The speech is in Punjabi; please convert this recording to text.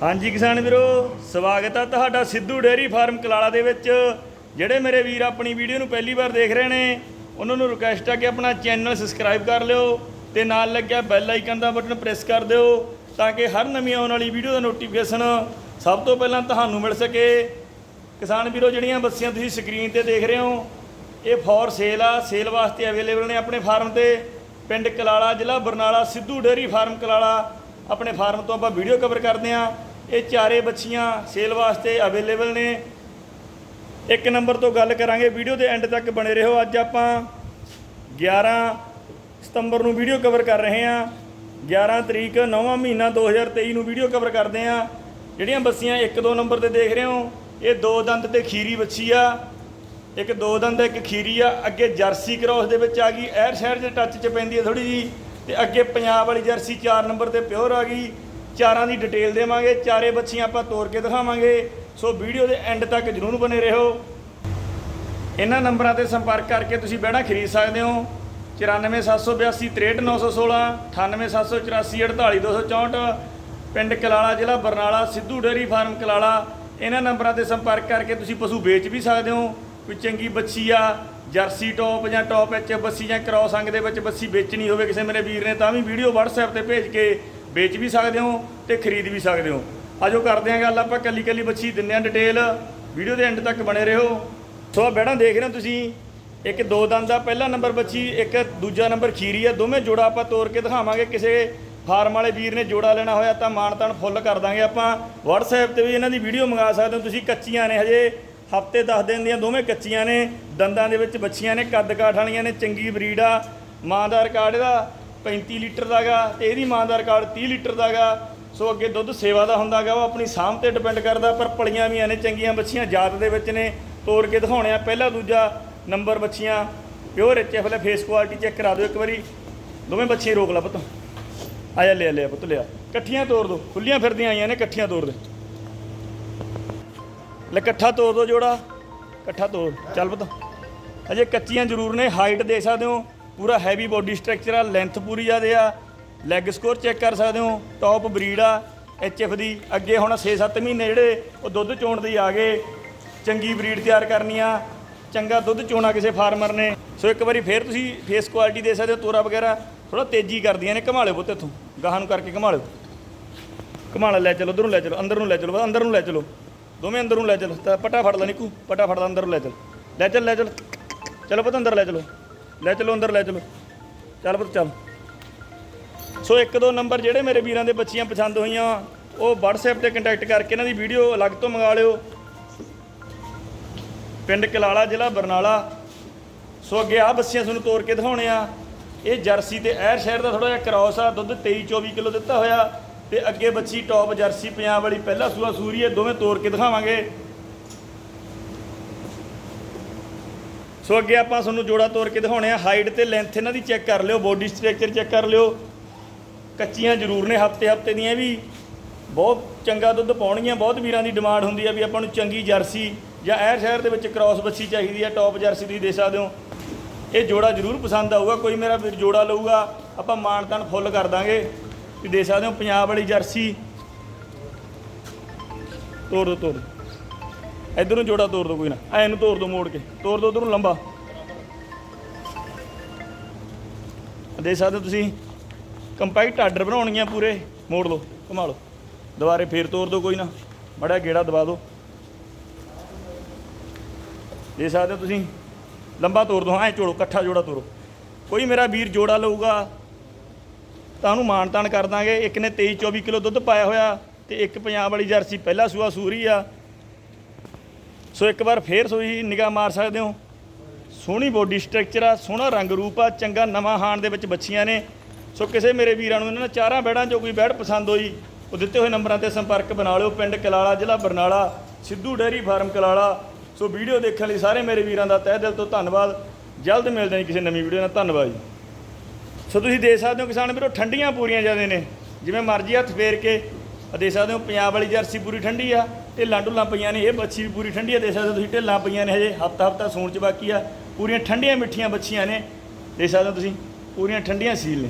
ਹਾਂਜੀ ਕਿਸਾਨ ਵੀਰੋ, ਸਵਾਗਤ ਆ ਤੁਹਾਡਾ ਸਿੱਧੂ ਡੇਅਰੀ ਫਾਰਮ ਕਲਾਲਾ ਦੇ ਵਿੱਚ। ਜਿਹੜੇ ਮੇਰੇ ਵੀਰ ਆਪਣੀ ਵੀਡੀਓ ਨੂੰ ਪਹਿਲੀ ਵਾਰ ਦੇਖ ਰਹੇ ਨੇ, ਉਹਨਾਂ ਨੂੰ ਰਿਕੁਐਸਟ ਆ ਕਿ ਆਪਣਾ ਚੈਨਲ ਸਬਸਕ੍ਰਾਈਬ ਕਰ ਲਿਓ ਤੇ ਨਾਲ ਲੱਗਿਆ ਬੈਲ ਆਈਕਨ ਦਾ ਬਟਨ ਪ੍ਰੈਸ ਕਰ ਦਿਓ ਤਾਂ ਕਿ ਹਰ ਨਵੀਂ ਆਉਣ ਵਾਲੀ ਵੀਡੀਓ ਦਾ ਨੋਟੀਫਿਕੇਸ਼ਨ ਸਭ ਤੋਂ ਪਹਿਲਾਂ ਤੁਹਾਨੂੰ ਮਿਲ ਸਕੇ। ਕਿਸਾਨ ਵੀਰੋ, ਜਿਹੜੀਆਂ ਬੱਸੀਆਂ ਤੁਸੀਂ ਸਕਰੀਨ ਤੇ ਦੇਖ ਰਹੇ ਹੋ, ਇਹ ਫੋਰ ਸੇਲ ਆ ਸੇਲ ਵਾਸਤੇ ਅਵੇਲੇਬਲ ਨੇ ਆਪਣੇ ਫਾਰਮ ਤੇ। ਪਿੰਡ ਕਲਾਲਾ ਜ਼ਿਲ੍ਹਾ ਬਰਨਾਲਾ ਸਿੱਧੂ ਡੇਅਰੀ ਫਾਰਮ ਕਲਾਲਾ, ਆਪਣੇ ਫਾਰਮ ਤੋਂ ਆਪਾਂ ਵੀਡੀਓ ਕਵਰ ਕਰਦੇ ਆ ਇਹ ਚਾਰੇ ਬੱਚੀਆਂ ਸੇਲ ਵਾਸਤੇ ਅਵੇਲੇਬਲ ਨੇ। ਇੱਕ ਨੰਬਰ ਤੋਂ ਗੱਲ ਕਰਾਂਗੇ, ਵੀਡੀਓ ਦੇ ਐਂਡ ਤੱਕ ਬਣੇ ਰਹੋ। ਅੱਜ ਆਪਾਂ 11 ਸਤੰਬਰ ਨੂੰ ਵੀਡੀਓ ਕਵਰ ਕਰ ਰਹੇ ਹਾਂ। 11 ਤਰੀਕ 9ਵਾਂ ਮਹੀਨਾ 2023 ਨੂੰ ਵੀਡੀਓ ਕਵਰ ਕਰਦੇ ਹਾਂ। ਜਿਹੜੀਆਂ ਬੱਸੀਆਂ 1-2 ਨੰਬਰ ਤੇ ਦੇਖ ਰਹੇ ਹੋ, ਇਹ ਦੋ ਦੰਦ ਤੇ ਖੀਰੀ ਬੱਚੀ ਆ। ਇੱਕ ਦੋ ਦੰਦ, ਇੱਕ ਖੀਰੀ ਆ। ਅੱਗੇ ਜਰਸੀ ਕ੍ਰੋਸ ਦੇ ਵਿੱਚ ਆ ਗਈ। ਐਰ ਸ਼ਹਿਰ ਦੇ ਟੱਚ 'ਚ ਪੈਂਦੀ ਹੈ ਥੋੜੀ ਜੀ ਤੇ ਅੱਗੇ ਪੰਜਾਬ ਵਾਲੀ ਜਰਸੀ 4 ਨੰਬਰ ਤੇ ਪਿਓਰ ਆ ਗਈ। ਚਾਰਾਂ ਦੀ ਡਿਟੇਲ ਦੇਵਾਂਗੇ, ਚਾਰੇ ਬੱਚੀਆਂ ਆਪਾਂ ਤੋੜ ਕੇ ਦਿਖਾਵਾਂਗੇ। ਸੋ ਵੀਡੀਓ ਦੇ ਐਂਡ ਤੱਕ ਜਰੂਰ ਬਨੇ ਰਹੋ। ਇਹਨਾਂ ਨੰਬਰਾਂ ਤੇ ਸੰਪਰਕ ਕਰਕੇ ਤੁਸੀਂ ਬਹਿਣਾ ਖਰੀਦ ਸਕਦੇ ਹੋ। 9478263916 9874844264 ਪਿੰਡ ਕਲਾਲਾ, ਜ਼ਿਲ੍ਹਾ ਬਰਨਾਲਾ, ਸਿੱਧੂ ਡੇਅਰੀ ਫਾਰਮ ਕਲਾਲਾ। ਇਹਨਾਂ ਨੰਬਰਾਂ ਤੇ ਸੰਪਰਕ ਕਰਕੇ ਤੁਸੀਂ ਪਸ਼ੂ ਵੇਚ ਵੀ ਸਕਦੇ ਹੋ। ਕੋਈ ਚੰਗੀ ਬੱਚੀ ਆ, ਜਰਸੀ ਟੌਪ ਜਾਂ ਟੌਪ ਵਿੱਚ ਬੱਸੀ ਜਾਂ ਕ੍ਰੋਸ ਅੰਗ ਦੇ ਵਿੱਚ ਬੱਸੀ ਵੇਚਣੀ ਹੋਵੇ ਕਿਸੇ ਮੇਰੇ ਵੀਰ ਨੇ, ਤਾਂ ਵੀ ਵੀਡੀਓ WhatsApp ਤੇ ਭੇਜ ਕੇ ਵੇਚ ਵੀ ਸਕਦੇ ਹੋ ਤੇ ਖਰੀਦ ਵੀ ਸਕਦੇ ਹੋ। ਆਜੋ ਕਰਦੇ ਹਾਂ ਗੱਲ, ਆਪਾਂ ਕੱਲੀ ਕੱਲੀ ਬੱਚੀ ਦਿੰਦੇ ਹਾਂ ਡਿਟੇਲ ਵੀਡੀਓ ਦੇ ਐਂਡ ਤੱਕ ਬਣੇ ਰਹੋ। ਸੋ ਆ ਬੈੜਾਂ ਦੇਖ ਰਹੇ ਹੋ ਤੁਸੀਂ। ਇੱਕ ਦੋ ਦੰਦ ਦਾ ਪਹਿਲਾ ਨੰਬਰ ਬੱਚੀ, ਇੱਕ ਦੂਜਾ ਨੰਬਰ ਖੀਰੀ ਆ। ਦੋਵੇਂ ਜੋੜਾ ਆਪਾਂ ਤੋੜ ਕੇ ਦਿਖਾਵਾਂਗੇ। ਕਿਸੇ ਫਾਰਮ ਵਾਲੇ ਵੀਰ ਨੇ ਜੋੜਾ ਲੈਣਾ ਹੋਇਆ ਤਾਂ ਮਾਣ ਤਾਣ ਫੁੱਲ ਕਰ ਦਾਂਗੇ ਆਪਾਂ। WhatsApp ਤੇ ਵੀ ਇਹਨਾਂ ਦੀ ਵੀਡੀਓ ਮੰਗਾ ਸਕਦੇ ਹੋ ਤੁਸੀਂ। ਕੱਚੀਆਂ ਨੇ ਹਜੇ। ਹਫ਼ਤੇ 10 ਦਿਨ ਦੀਆਂ ਦੋਵੇਂ ਕੱਚੀਆਂ ਨੇ। ਦੰਦਾਂ ਦੇ ਵਿੱਚ ਬੱਚੀਆਂ ਨੇ ਕੱਦ ਕਾਠ ਵਾਲੀਆਂ ਨੇ, ਚੰਗੀ ਬਰੀਡ ਆ। ਮਾਂ ਦਾ ਰਿਕਾਰਡ ਇਹਦਾ। 35 ਲੀਟਰ ਦਾਗਾ ਤੇ ਇਹਦੀ ਮਾਂ ਦਾ ਰਿਕਾਰਡ 30 ਲੀਟਰ ਦਾਗਾ। ਸੋ ਅੱਗੇ ਦੁੱਧ ਸੇਵਾ ਦਾ ਹੁੰਦਾਗਾ, ਉਹ ਆਪਣੀ ਸਾਂਭ ਤੇ ਡਿਪੈਂਡ ਕਰਦਾ, ਪਰ ਪਲੀਆਂ ਵੀ ਨੇ ਚੰਗੀਆਂ ਬੱਚੀਆਂ ਜਾਤ ਦੇ ਵਿੱਚ ਨੇ। ਤੋੜ ਕੇ ਦਿਖਾਉਣੇ ਆ, ਪਹਿਲਾ ਦੂਜਾ ਨੰਬਰ ਬੱਚੀਆਂ ਪਿਓਰ ਐਚ ਐਫ ਲੈ ਫੇਸ ਕੁਆਲਿਟੀ ਚੈੱਕ ਕਰਾ ਦਿਓ ਇੱਕ ਵਾਰੀ। ਦੋਵੇਂ ਬੱਚੀਆਂ ਰੋਕ ਲਾ ਪੁੱਤ। ਆਇਆ ਜਾ, ਲਿਆ ਲਿਆ ਪੁੱਤ, ਲਿਆ। ਇਕੱਠੀਆਂ ਤੋੜ ਦੋ, ਖੁੱਲੀਆਂ ਫਿਰਦੀਆਂ ਆਈਆਂ ਨੇ ਇਕੱਠੀਆਂ ਤੋੜ ਦੇ। ਲੈ ਇਕੱਠਾ ਤੋੜ ਦੋ ਜੋੜਾ। ਇਕੱਠਾ ਤੋੜ ਚੱਲ ਪੁੱਤ। ਅਜੇ ਕੱਚੀਆਂ ਜ਼ਰੂਰ ਨੇ ਹਾਈਟ ਦੇ ਸਕਦੇ ਹੋ। ਪੂਰਾ ਹੈਵੀ ਬੋਡੀ ਸਟਰਕਚਰ ਆ ਲੈਂਥ ਪੂਰੀ ਜ਼ਿਆਦੇ ਆ। ਲੈਗ ਸਕੋਰ ਚੈੱਕ ਕਰ ਸਕਦੇ ਹੋ ਟੌਪ ਬਰੀਡ ਆ ਐਚ ਐਫ ਦੀ। ਅੱਗੇ ਹੁਣ 6-7 ਮਹੀਨੇ ਜਿਹੜੇ ਉਹ ਦੁੱਧ ਚੋਣ ਦੇ ਆ ਗਏ। ਚੰਗੀ ਬਰੀਡ ਤਿਆਰ ਕਰਨੀ ਆ। ਚੰਗਾ ਦੁੱਧ ਚੋਣਾ ਕਿਸੇ ਫਾਰਮਰ ਨੇ। ਸੋ ਇੱਕ ਵਾਰੀ ਫੇਰ ਤੁਸੀਂ ਫੇਸ ਕੁਆਲਿਟੀ ਦੇ ਸਕਦੇ ਹੋ, ਤੋਰਾ ਵਗੈਰਾ। ਥੋੜਾ ਤੇਜ਼ੀ ਕਰਦੀਆਂ ਨੇ ਘਮਾਲਿਓ ਪੁੱਤ ਇੱਥੋਂ। ਗਾਹਾਂ ਨੂੰ ਕਰਕੇ ਘਮਾਲਿਓ ਘਮਾਲਾ ਲੈ ਚਲੋ, ਉਧਰੋਂ ਲੈ ਚਲੋ, ਅੰਦਰ ਨੂੰ ਲੈ ਚਲੋ ਅੰਦਰ ਨੂੰ ਲੈ ਚਲੋ। ਦੋਵੇਂ ਅੰਦਰ ਨੂੰ ਲੈ ਚਲੋ, ਤਾਂ ਪਟਾ ਫੜ ਲੈ ਨਿੱਕੂ, ਪਟਾ ਫੜ ਲੈ ਅੰਦਰ ਨੂੰ ਲੈ ਚਲ। ਲੈ ਚਲ ਲੈ ਚਲ। ਚਲੋ ਪੁੱਤ, ਅੰਦਰ ਲੈ ਚਲੋ। ਲੈ ਚਲੋ ਅੰਦਰ ਲੈ ਚਲੋ। ਚੱਲ ਪੁੱਤ, ਚੱਲ। ਸੋ ਇੱਕ ਦੋ ਨੰਬਰ ਜਿਹੜੇ ਮੇਰੇ ਵੀਰਾਂ ਦੇ ਬੱਚੀਆਂ ਪਸੰਦ ਹੋਈਆਂ, ਉਹ WhatsApp ਤੇ ਕੰਟੈਕਟ ਕਰਕੇ ਇਹਨਾਂ ਦੀ ਵੀਡੀਓ ਅਲੱਗ ਤੋਂ ਮੰਗਾ ਲਿਓ। ਪਿੰਡ ਕਲਾਲਾ, ਜ਼ਿਲ੍ਹਾ ਬਰਨਾਲਾ। ਸੋ ਅੱਗੇ ਆ ਬੱਸੀਆਂ ਤੁਹਾਨੂੰ ਤੋੜ ਕੇ ਦਿਖਾਉਣੇ ਆ। ਇਹ ਜਰਸੀ ਤੇ ਐਰ ਸ਼ਹਿਰ ਦਾ ਥੋੜਾ ਜਿਹਾ ਕ੍ਰਾਸ ਆ, ਦੁੱਧ 23 24 ਕਿਲੋ ਦਿੱਤਾ ਹੋਇਆ। ਤੇ ਅੱਗੇ ਬੱਚੀ ਟੌਪ ਜਰਸੀ ਪੰਜਾਬ ਵਾਲੀ, ਪਹਿਲਾ ਸੂਆ ਸੂਰੀ ਹੈ ਦੋਵੇਂ ਤੋੜ ਕੇ ਦਿਖਾਵਾਂਗੇ। ਸੋ ਅੱਗੇ ਆਪਾਂ ਤੁਹਾਨੂੰ ਜੋੜਾ ਤੋੜ ਕੇ ਦਿਖਾਉਣੇ ਆ। ਹਾਈਟ ਤੇ ਲੈਂਥ ਇਹਨਾਂ ਦੀ ਚੈੱਕ ਕਰ ਲਿਓ ਬੋਡੀ ਸਟਰਕਚਰ ਚੈੱਕ ਕਰ ਲਿਓ। ਕੱਚੀਆਂ ਜ਼ਰੂਰ ਨੇ, ਹਫ਼ਤੇ ਹਫ਼ਤੇ ਦੀਆਂ ਵੀ। ਬਹੁਤ ਚੰਗਾ ਦੁੱਧ ਪਾਉਣਗੀਆਂ, ਬਹੁਤ ਵੀਰਾਂ ਦੀ ਡਿਮਾਂਡ ਹੁੰਦੀ ਆ ਵੀ ਆਪਾਂ ਨੂੰ ਚੰਗੀ ਜਰਸੀ ਜਾਂ ਐਰ ਸ਼ਹਿਰ ਦੇ ਵਿੱਚ ਕ੍ਰਾਸ ਬੱਸੀ ਚਾਹੀਦੀ ਆ ਟੌਪ ਜਰਸੀ ਤੁਸੀਂ ਦੇ ਸਕਦੇ ਹੋ। ਇਹ ਜੋੜਾ ਜ਼ਰੂਰ ਪਸੰਦ ਆਊਗਾ, ਕੋਈ ਮੇਰਾ ਵੀਰ ਜੋੜਾ ਲਊਗਾ, ਆਪਾਂ ਮਾਨਤਾਨ ਫੁੱਲ ਕਰ ਦਾਂਗੇ ਵੀ ਦੇ ਸਕਦੇ ਹੋ ਪੰਜਾਬ ਵਾਲੀ ਜਰਸੀ। ਤੋੜ ਦੋ, ਤੋੜ ਇੱਧਰ ਨੂੰ ਜੋੜਾ ਤੋੜ ਦੋ ਕੋਈ ਨਾ। ਐ ਇਹਨੂੰ ਤੋੜ ਦੋ ਮੋੜ ਕੇ। ਤੋੜ ਦੋ ਉਧਰੋਂ ਲੰਬਾ। ਦੇ ਸਕਦੇ ਹੋ ਤੁਸੀਂ, ਕੰਪੈਕਟ ਆਰਡਰ ਬਣਾਉਣਗੀਆਂ ਪੂਰੇ। ਮੋੜ ਲਓ, ਘੁਮਾ ਲਓ। ਦੁਬਾਰੇ ਫੇਰ ਤੋੜ ਦਿਓ ਕੋਈ ਨਾ। ਮੜਾ ਗੇੜਾ ਦਬਾ ਦਿਓ ਦੇ ਸਕਦੇ ਹੋ ਤੁਸੀਂ, ਲੰਬਾ ਤੋੜ ਦਿਓ ਐ ਜੋੜੋ ਇਕੱਠਾ ਜੋੜਾ ਤੋੜੋ ਕੋਈ ਮੇਰਾ ਵੀਰ ਜੋੜਾ ਲਊਗਾ, ਤਾਂ ਉਹਨੂੰ ਮਾਣ ਤਾਣ ਕਰ ਦਾਂਗੇ। ਇੱਕ ਨੇ 23 24 ਕਿਲੋ ਦੁੱਧ ਪਾਇਆ ਹੋਇਆ ਤੇ ਇੱਕ ਪੰਜਾਬ ਵਾਲੀ ਜਰਸੀ। ਪਹਿਲਾ ਸੂਆ ਸੂਰੀ ਆ। ਸੋ ਇੱਕ ਵਾਰ ਫੇਰ ਸੋਈ ਨਿਗਾਹ ਮਾਰ ਸਕਦੇ ਹੋ। ਸੋਹਣੀ ਬੋਡੀ ਸਟਰਕਚਰ ਆ, ਸੋਹਣਾ ਰੰਗ ਰੂਪ ਆ, ਚੰਗਾ ਨਵਾਂ ਹਾਣ ਦੇ ਵਿੱਚ ਬੱਚੀਆਂ ਨੇ। ਸੋ ਕਿਸੇ ਮੇਰੇ ਵੀਰਾਂ ਨੂੰ ਇਹਨਾਂ ਨੇ ਚਾਰਾਂ ਬੈੜਾਂ 'ਚੋਂ ਕੋਈ ਬੈੜ ਪਸੰਦ ਹੋਈ, ਉਹ ਦਿੱਤੇ ਹੋਏ ਨੰਬਰਾਂ ਤੇ ਸੰਪਰਕ ਬਣਾ ਲਿਓ। ਪਿੰਡ ਕਲਾਲਾ, ਜ਼ਿਲ੍ਹਾ Barnala, Sidhu dairy farm Kalala. So video ਦੇਖਣ ਲਈ ਸਾਰੇ ਮੇਰੇ ਵੀਰਾਂ ਦਾ ਤਹਿ ਦਿਲ ਤੋਂ ਧੰਨਵਾਦ। ਜਲਦ ਮਿਲਦੇ ਹਾਂ ਜੀ ਕਿਸੇ ਨਵੀਂ ਵੀਡੀਓ ਨਾਲ। ਧੰਨਵਾਦ ਜੀ। ਸੋ ਤੁਸੀਂ ਦੇਖ ਸਕਦੇ ਹੋ ਕਿਸਾਨ ਵੀਰੋ, ਠੰਡੀਆਂ ਪੂਰੀਆਂ ਜਾਂਦੇ ਨੇ। ਜਿਵੇਂ ਮਰਜ਼ੀ ਹੱਥ ਫੇਰ ਕੇ ਆਹ ਦੇਖ ਸਕਦੇ ਹੋ, ਪੰਜਾਬ ਵਾਲੀ ਜਰਸੀ ਪੂਰੀ ਠੰਡੀ ਆ, ਢਿੱਲਾਂ ਢੁੱਲਾਂ ਪਈਆਂ ਨੇ, ਇਹ ਬੱਚੀ ਵੀ ਪੂਰੀ ਠੰਡੀ ਆ, ਦੇਖ ਸਕਦੇ ਹੋ ਤੁਸੀਂ, ਢਿੱਲਾਂ ਪਈਆਂ ਨੇ ਹਜੇ, ਹਫਤਾ ਹਫਤਾ ਸੂਣ ਚ ਬਾਕੀ ਆ, ਪੂਰੀਆਂ ਠੰਡੀਆਂ ਮਿੱਠੀਆਂ ਬੱਚੀਆਂ ਨੇ, ਦੇਖ ਸਕਦੇ ਹੋ ਤੁਸੀਂ, ਪੂਰੀਆਂ ਠੰਡੀਆਂ ਸੀਲ ਨੇ।